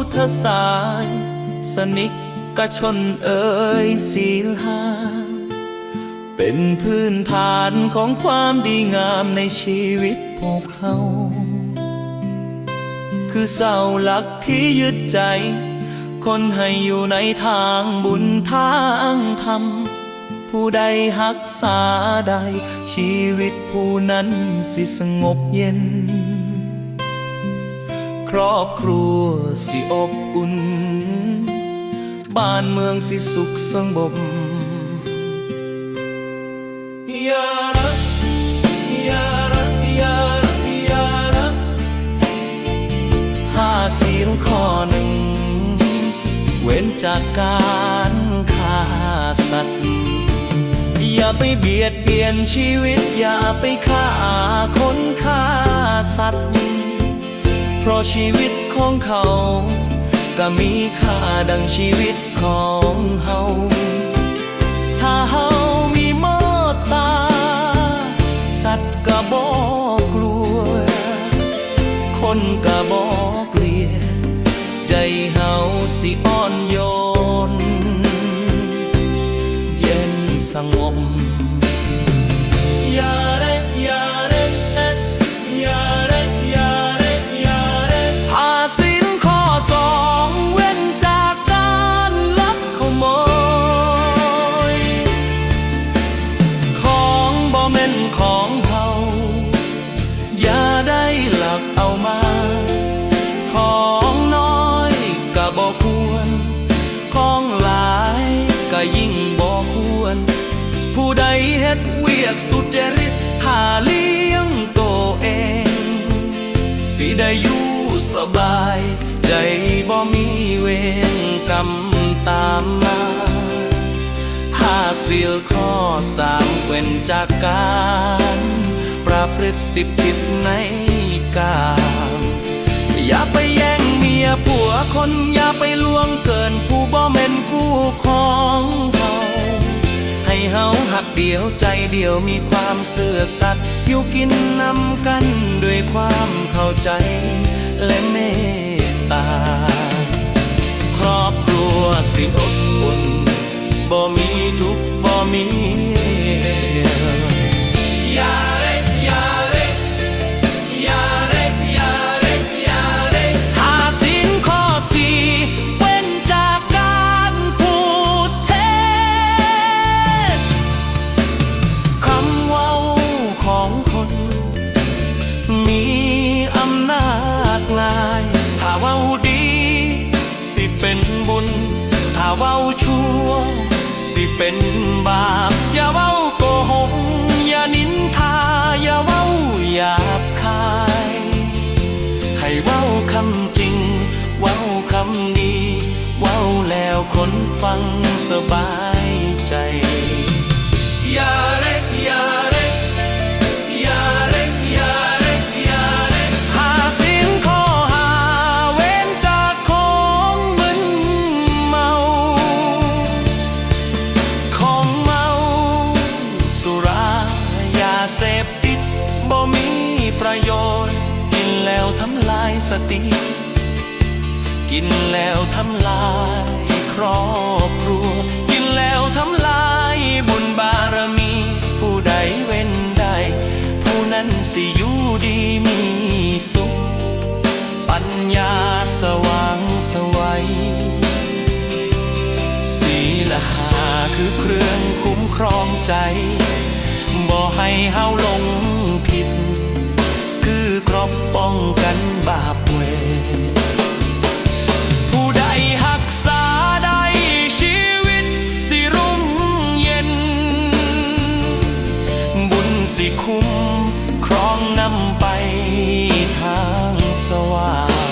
พุทธศาสนิกกชนเอ่ยศีลหาเป็นพื้นฐานของความดีงามในชีวิตพวกเขา คือเสาหลักที่ยึดใจ คนให้อยู่ในทางบุญทางธรรม ผู้ใดหักษาใด ชีวิตผู้นั้นสิสงบเย็น ครอบครัวสิอบอุ่น บ้านเมืองสิสุขสงบยารักยารักยารักยารักห้าศีลข้อหนึ่ง เว้นจากการฆ่าสัตว์ อย่าไปเบียดเบียนชีวิตอย่าไปฆ่า ราะชีวิตของเขาก็มีค่าดังชีวิตของเฮาถ้าเฮามีเมตตา สัตว์ก็บอกกลัว คนก็บอกเกลีย ใจเฮาสิอ่อนโยน เย็นสงบ ของเฮาอย่าได้หลักเอามา ของน้อยก็บ่ควร ของหลายก็ยิ่งบ่ควร ผู้ใดเฮ็ดเวียกสุจริตหาเลี้ยงตัวเอง สิได้อยู่สบาย ใจบ่มีเวรกรรมตามมา สิลข้อสามเว้นจากการประพฤติผิดในกามอย่าไปแย่งเมียผัวคนอย่าไปล่วงเกินผู้บ่แม่นคู่ของเขาให้เฮาหักเดียวใจเดียวมีความเสื่อสัตย์อยู่กินนำกันด้วยความเข้าใจและเมตตา ครอบครัวสิอบอุ่น บ่มีทุกข์บ่มียาเรยาเรยาเรยาเรยาเรหาสินข้อสี่เว้นจากการพูดเท็จคำเว้าของคน มีอำนาจง่าย ถ้าเว้าดี สิเป็นบุญ ถ้าเว้าชั่วสิ เป็นบาปอย่าเว้าโกหกอย่านินทาอย่าเว้าหยาบคาย ให้เว้าคำจริง เว้าคำดี เว้าแล้วคนฟังสบายใจ สติ กินแล้วทำลายครอบครัว กินแล้วทำลายบุญบารมี ผู้ใดเว้นได้ผู้นั้นสิอยู่ดีมีสุข ปัญญาสว่างสวัยศีลหาคือเครื่องคุ้มครองใจ บ่ให้เฮาหลงผิด ครบป้องกันบาปเวผู้ใดหักษาได้ชีวิตสิรุ่มเย็น บุญสิคุ้มครองนำไปทางสว่าง